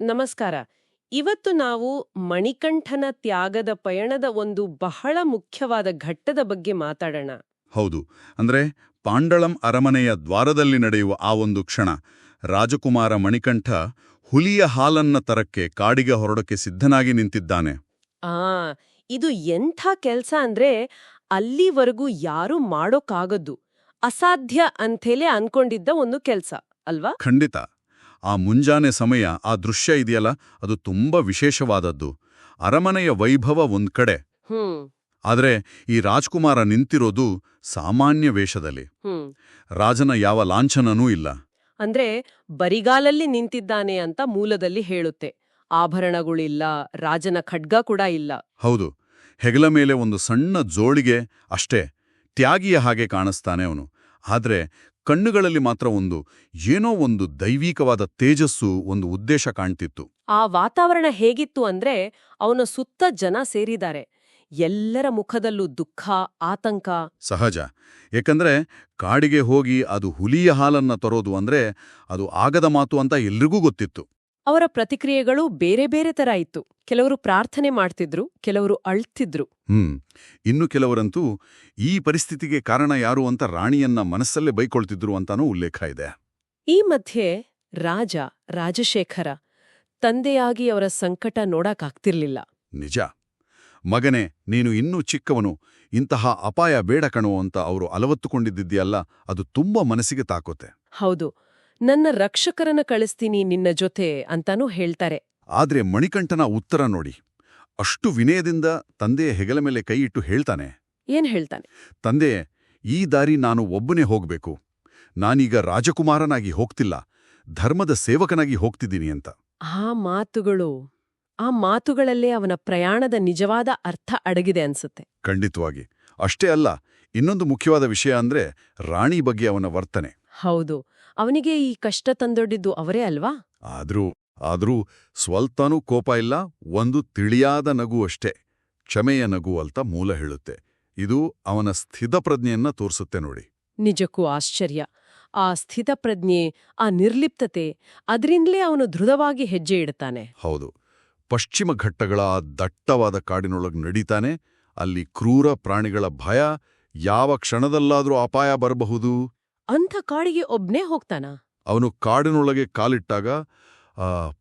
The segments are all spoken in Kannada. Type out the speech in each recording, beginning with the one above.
ನಮಸ್ಕಾರ. ಇವತ್ತು ನಾವು ಮಣಿಕಂಠನ ತ್ಯಾಗದ ಪಯಣದ ಒಂದು ಬಹಳ ಮುಖ್ಯವಾದ ಘಟ್ಟದ ಬಗ್ಗೆ ಮಾತಾಡೋಣ. ಹೌದು. ಅಂದ್ರೆ ಪಾಂಡಳಂ ಅರಮನೆಯ ದ್ವಾರದಲ್ಲಿ ನಡೆಯುವ ಆ ಒಂದು ಕ್ಷಣ ರಾಜಕುಮಾರ ಮಣಿಕಂಠ ಹುಲಿಯ ಹಾಲನ್ನ ತರಕ್ಕೆ ಕಾಡಿಗೆ ಹೊರಡಕ್ಕೆ ಸಿದ್ಧನಾಗಿ ನಿಂತಿದ್ದಾನೆ. ಆ ಇದು ಎಂಥ ಕೆಲ್ಸ ಅಂದ್ರೆ ಅಲ್ಲಿವರೆಗೂ ಯಾರೂ ಮಾಡೋಕ್ಕಾಗದ್ದು ಅಸಾಧ್ಯ ಅಂಥೇಲೆ ಅನ್ಕೊಂಡಿದ್ದ ಒಂದು ಕೆಲ್ಸ ಅಲ್ವಾ? ಖಂಡಿತ. ಆ ಮುಂಜಾನೆ ಸಮಯ ಆ ದೃಶ್ಯ ಇದೆಯಲ್ಲ? ಅದು ತುಂಬಾ ವಿಶೇಷವಾದದ್ದು. ಅರಮನೆಯ ವೈಭವ ಒಂದ್ ಕಡೆ. ಆದರೆ ಈ ರಾಜ್ಕುಮಾರ ನಿಂತಿರೋದು ಸಾಮಾನ್ಯ ವೇಷದಲ್ಲಿ. ರಾಜನ ಯಾವ ಲಾಂಛನನೂ ಇಲ್ಲ. ಅಂದ್ರೆ ಬರಿಗಾಲಲ್ಲಿ ನಿಂತಿದ್ದಾನೆ ಅಂತ ಮೂಲದಲ್ಲಿ ಹೇಳುತ್ತೆ. ಆಭರಣಗಳಿಲ್ಲ ರಾಜನ ಖಡ್ಗ ಕೂಡ ಇಲ್ಲ. ಹೌದು. ಹೆಗಲ ಮೇಲೆ ಒಂದು ಸಣ್ಣ ಜೋಳಿಗೆ ಅಷ್ಟೇ ತ್ಯಾಗಿಯ ಹಾಗೆ ಕಾಣಿಸ್ತಾನೆ ಅವನು. ಆದ್ರೆ ಕಣ್ಣುಗಳಲ್ಲಿ ಮಾತ್ರ ಒಂದು ಏನೋ ಒಂದು ದೈವಿಕವಾದ ತೇಜಸ್ಸು ಒಂದು ಉದ್ದೇಶ ಕಾಣ್ತಿತ್ತು. ಆ ವಾತಾವರಣ ಹೇಗಿತ್ತು ಅಂದ್ರೆ ಅವನ ಸುತ್ತ ಜನ ಸೇರಿದ್ದಾರೆ. ಎಲ್ಲರ ಮುಖದಲ್ಲೂ ದುಃಖ ಆತಂಕ. ಸಹಜ. ಏಕಂದ್ರೆ ಕಾಡಿಗೆ ಹೋಗಿ ಅದು ಹುಲಿಯ ಹಾಲನ್ನ ತರೋದು ಅಂದ್ರೆ ಅದು ಆಗದ ಮಾತು ಅಂತ ಎಲ್ರಿಗೂ ಗೊತ್ತಿತ್ತು. ಅವರ ಪ್ರತಿಕ್ರಿಯೆಗಳು ಬೇರೆ ಬೇರೆ ತರ ಇತ್ತು. ಕೆಲವರು ಪ್ರಾರ್ಥನೆ ಮಾಡ್ತಿದ್ರು ಕೆಲವರು ಅಳ್ತಿದ್ರು. ಹ್ಮ್. ಇನ್ನು ಕೆಲವರಂತೂ ಈ ಪರಿಸ್ಥಿತಿಗೆ ಕಾರಣ ಯಾರು ಅಂತ ರಾಣಿಯನ್ನ ಮನಸ್ಸಲ್ಲೇ ಬೈಕೊಳ್ತಿದ್ರು ಅಂತಾನೂ ಉಲ್ಲೇಖ ಇದೆ. ಈ ಮಧ್ಯೆ ರಾಜ ರಾಜಶೇಖರ ತಂದೆಯಾಗಿ ಅವರ ಸಂಕಟ ನೋಡಕ್ಕಾಗ್ತಿರ್ಲಿಲ್ಲ ನಿಜ. ಮಗನೇ ನೀನು ಇನ್ನೂ ಚಿಕ್ಕವನು. ಇಂತಹ ಅಪಾಯ ಬೇಡ ಕಣೋ ಅಂತ ಅವರು ಅಲವತ್ತುಕೊಂಡಿದ್ದಿದೆಯಲ್ಲ ಅದು ತುಂಬಾ ಮನಸ್ಸಿಗೆ ತಾಕೋತೆ ಹೌದು. ನನ್ನ ರಕ್ಷಕರನ್ನ ಕಳಿಸ್ತೀನಿ ನಿನ್ನ ಜೊತೆ ಅಂತಾನೂ ಹೇಳ್ತಾರೆ. ಆದ್ರೆ ಮಣಿಕಂಠನ ಉತ್ತರ ನೋಡಿ. ಅಷ್ಟು ವಿನಯದಿಂದ ತಂದೆಯ ಹೆಗಲ ಮೇಲೆ ಕೈಯಿಟ್ಟು ಹೇಳ್ತಾನೆ. ಏನ್ ಹೇಳ್ತಾನೆ? ತಂದೆ ಈ ದಾರಿ ನಾನು ಒಬ್ಬನೇ ಹೋಗ್ಬೇಕು. ನಾನೀಗ ರಾಜಕುಮಾರನಾಗಿ ಹೋಗ್ತಿಲ್ಲ. ಧರ್ಮದ ಸೇವಕನಾಗಿ ಹೋಗ್ತಿದ್ದೀನಿ ಅಂತ. ಆ ಮಾತುಗಳು ಆ ಮಾತುಗಳಲ್ಲೇ ಅವನ ಪ್ರಯಾಣದ ನಿಜವಾದ ಅರ್ಥ ಅಡಗಿದೆ ಅನ್ಸುತ್ತೆ. ಖಂಡಿತವಾಗಿ. ಅಷ್ಟೇ ಅಲ್ಲ ಇನ್ನೊಂದು ಮುಖ್ಯವಾದ ವಿಷಯ ಅಂದ್ರೆ ರಾಣಿ ಬಗ್ಗೆ ಅವನ ವರ್ತನೆ. ಹೌದು. ಅವನಿಗೆ ಈ ಕಷ್ಟ ತಂದೊಡ್ಡಿದ್ದು ಅವರೇ ಅಲ್ವಾ? ಆದ್ರೂ ಆದ್ರೂ ಸ್ವಲ್ಪನೂ ಕೋಪ ಇಲ್ಲ ಒಂದು ತಿಳಿಯಾದ ನಗು ಅಷ್ಟೇ. ಕ್ಷಮೆಯ ನಗು ಅಂತ ಮೂಲ ಹೇಳುತ್ತೆ. ಇದು ಅವನ ಸ್ಥಿತಪ್ರಜ್ಞೆಯನ್ನ ತೋರಿಸುತ್ತೆ ನೋಡಿ. ನಿಜಕ್ಕೂ ಆಶ್ಚರ್ಯ. ಆ ಸ್ಥಿತಪ್ರಜ್ಞೆ ಆ ನಿರ್ಲಿಪ್ತತೆ ಅದರಿಂದಲೇ ಅವನು ದೃಢವಾಗಿ ಹೆಜ್ಜೆ ಇಡುತ್ತಾನೆ ಹೌದು. ಪಶ್ಚಿಮ ಘಟ್ಟಗಳ ಆ ದಟ್ಟವಾದ ಕಾಡಿನೊಳಗೆ ನಡೀತಾನೆ. ಅಲ್ಲಿ ಕ್ರೂರ ಪ್ರಾಣಿಗಳ ಭಯ ಯಾವ ಕ್ಷಣದಲ್ಲಾದ್ರೂ ಅಪಾಯ ಬರಬಹುದು? ಅಂಥ ಕಾಡಿಗೆ ಒಬ್ನೇ ಹೋಗ್ತಾನ? ಅವನು ಕಾಡಿನೊಳಗೆ ಕಾಲಿಟ್ಟಾಗ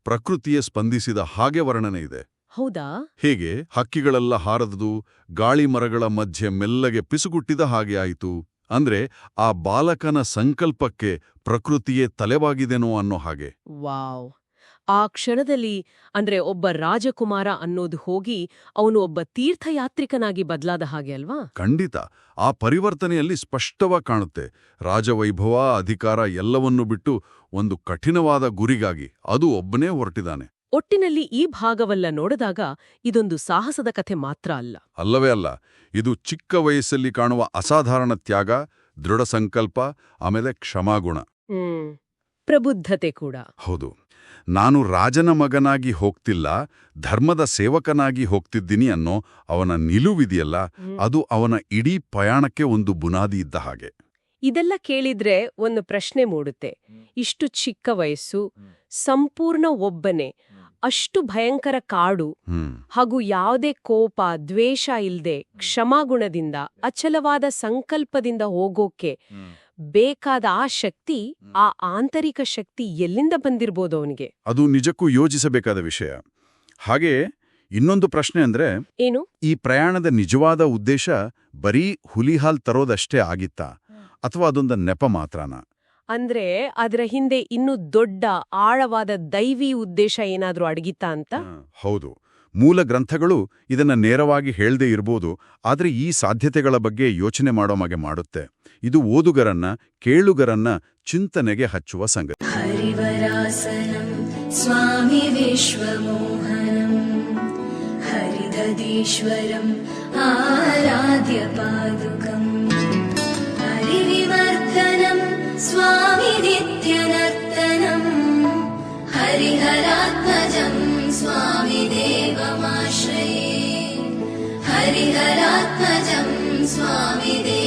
ಪ್ರಕೃತಿಯೇ ಸ್ಪಂದಿಸಿದ ಹಾಗೆ ವರ್ಣನೆ ಇದೆ. ಹೌದಾ? ಹೇಗೆ? ಹಕ್ಕಿಗಳೆಲ್ಲ ಹಾರದುದು ಗಾಳಿ ಮರಗಳ ಮಧ್ಯೆ ಮೆಲ್ಲಗೆ ಪಿಸುಗುಟ್ಟಿದ ಹಾಗೆ ಆಯಿತು. ಅಂದ್ರೆ ಆ ಬಾಲಕನ ಸಂಕಲ್ಪಕ್ಕೆ ಪ್ರಕೃತಿಯೇ ತಲೆವಾಗಿದೆನೋ ಅನ್ನೋ ಹಾಗೆ. ವಾವ್. ಆ ಕ್ಷಣದಲ್ಲಿ ಅಂದ್ರೆ ಒಬ್ಬ ರಾಜಕುಮಾರ ಅನ್ನೋದು ಹೋಗಿ ಅವನು ಒಬ್ಬ ತೀರ್ಥಯಾತ್ರಿಕನಾಗಿ ಬದಲಾದ ಹಾಗೆ ಅಲ್ವಾ? ಖಂಡಿತ. ಆ ಪರಿವರ್ತನೆಯಲ್ಲಿ ಸ್ಪಷ್ಟವಾಗಿ ಕಾಣುತ್ತೆ. ರಾಜವೈಭವ ಅಧಿಕಾರ ಎಲ್ಲವನ್ನೂ ಬಿಟ್ಟು ಒಂದು ಕಠಿಣವಾದ ಗುರಿಗಾಗಿ ಅದು ಒಬ್ಬನೇ ಹೊರಟಿದ್ದಾನೆ. ಒಟ್ಟಿನಲ್ಲಿ ಈ ಭಾಗವಲ್ಲ ನೋಡಿದಾಗ ಇದೊಂದು ಸಾಹಸದ ಕಥೆ ಮಾತ್ರ ಅಲ್ಲ. ಅಲ್ಲವೇ ಅಲ್ಲ. ಇದು ಚಿಕ್ಕ ವಯಸ್ಸಲ್ಲಿ ಕಾಣುವ ಅಸಾಧಾರಣ ತ್ಯಾಗ ದೃಢ ಸಂಕಲ್ಪ ಆಮೇಲೆ ಕ್ಷಮಾಗುಣ. ಪ್ರಬುದ್ಧತೆ ಕೂಡ. ಹೌದು. ನಾನು ರಾಜನ ಮಗನಾಗಿ ಹೋಗ್ತಿಲ್ಲ ಧರ್ಮದ ಸೇವಕನಾಗಿ ಹೋಗ್ತಿದ್ದೀನಿ ಅನ್ನೋ ಅವನ ನಿಲುವಿದೆಯಲ್ಲ ಅದು ಅವನ ಇಡೀ ಪಯಾಣಕ್ಕೆ ಒಂದು ಬುನಾದಿ ಇದ್ದ ಹಾಗೆ. ಇದೆಲ್ಲ ಕೇಳಿದ್ರೆ ಒಂದು ಪ್ರಶ್ನೆ ಮೂಡುತ್ತೆ. ಇಷ್ಟು ಚಿಕ್ಕ ವಯಸ್ಸು ಸಂಪೂರ್ಣ ಒಬ್ಬನೇ ಅಷ್ಟು ಭಯಂಕರ ಕಾಡು ಹಾಗೂ ಯಾವುದೇ ಕೋಪ ದ್ವೇಷ ಇಲ್ಲದೆ ಕ್ಷಮಾಗುಣದಿಂದ ಅಚಲವಾದ ಸಂಕಲ್ಪದಿಂದ ಹೋಗೋಕೆ ಬೇಕಾದ ಆ ಶಕ್ತಿ ಆ ಆಂತರಿಕ ಶಕ್ತಿ ಎಲ್ಲಿಂದ ಬಂದಿರ್ಬೋದು ಅವನಿಗೆ? ಅದು ನಿಜಕ್ಕೂ ಯೋಚಿಸಬೇಕಾದ ವಿಷಯ. ಹಾಗೆ ಇನ್ನೊಂದು ಪ್ರಶ್ನೆ ಅಂದ್ರೆ ಏನು? ಈ ಪ್ರಯಾಣದ ನಿಜವಾದ ಉದ್ದೇಶ ಬರೀ ಹುಲಿಹಾಲ್ ತರೋದಷ್ಟೇ ಆಗಿತ್ತಾ? ಅಥವಾ ಅದೊಂದು ನೆಪ ಮಾತ್ರನಾ? ಅಂದ್ರೆ ಅದರ ಹಿಂದೆ ಇನ್ನೂ ದೊಡ್ಡ ಆಳವಾದ ದೈವಿ ಉದ್ದೇಶ ಏನಾದ್ರೂ ಅಡಗಿತ್ತಾ ಅಂತ? ಹೌದು. ಮೂಲ ಗ್ರಂಥಗಳು ಇದನ್ನ ನೇರವಾಗಿ ಹೇಳದೇ ಇರ್ಬೋದು, ಆದರೆ ಈ ಸಾಧ್ಯತೆಗಳ ಬಗ್ಗೆ ಯೋಚನೆ ಮಾಡೋ ಮಾಗೆ ಮಾಡುತ್ತೆ. ಇದು ಓದುಗರನ್ನ, ಕೇಳುಗರನ್ನ ಚಿಂತನೆಗೆ ಹಚ್ಚುವ ಸಂಗತಿ. ಸ್ವಾಮಿ ಆರಾಧ್ಯ ये हरिहरात्मजं स्वामि देव